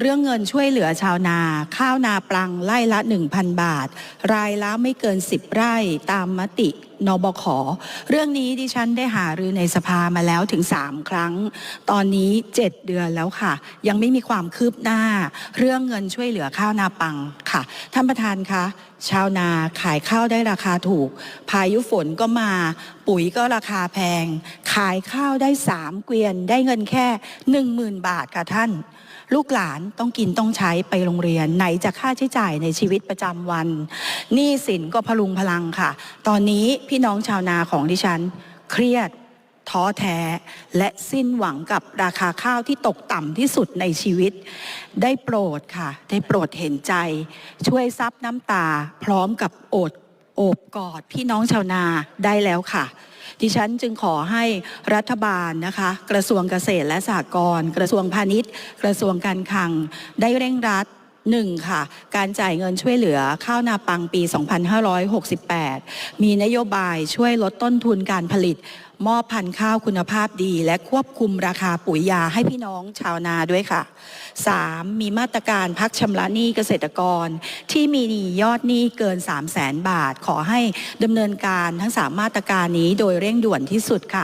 เรื่องเงินช่วยเหลือชาวนา ข้าวนาปลังไร่ละ 1,000 บาท รายละไม่เกิน 10 ไร่ตามมตินบขเรื่องนี้ดิฉันได้หารือในสภามาแล้วถึง 3 ครั้ง ตอนนี้ 7 เดือนแล้วค่ะ ยังไม่มีความคืบหน้า เรื่องเงินช่วยเหลือข้าวนาปังค่ะ ท่านประธานคะชาวนาขายข้าวได้ราคาถูก พายุฝนก็มา ปุ๋ยก็ราคาแพง ขายข้าวได้ 3 เกวียนได้เงินแค่ 10,000 บาทค่ะท่าน ลูกหลานต้องกินต้องใช้ไปโรงเรียน ไหนจะค่าใช้จ่ายในชีวิตประจำวันหนี้สินก็พลุงพลังค่ะ ตอนนี้พี่น้องชาวนาของดิฉัน เครียดท้อแท้ และสิ้นหวังกับราคาข้าวที่ตกต่ำที่สุดในชีวิต ได้โปรดค่ะ ได้โปรดเห็นใจ ช่วยซับน้ำตา พร้อมกับโอดโอบกอดพี่น้องชาวนาได้แล้วค่ะ ดิฉันจึงขอให้รัฐบาลนะคะ กระทรวงเกษตรและสหกรณ์กระทรวงพาณิชย์ กระทรวงการคลังได้เร่งรัด หนึ่งค่ะการจ่ายเงินช่วยเหลือข้าวนาปังปี 2568 มีนโยบายช่วยลดต้นทุนการผลิต มอบพันธุ์ข้าวคุณภาพดี และควบคุมราคาปุ๋ยยาให้พี่น้องชาวนาด้วยค่ะ 3. มีมาตรการพักชำระหนี้เกษตรกร ที่มียอดหนี้เกิน 3 0 0แสนบาท ขอให้ดำเนินการทั้ง 3 มาตรการนี้โดยเร่งด่วนที่สุดค่ะ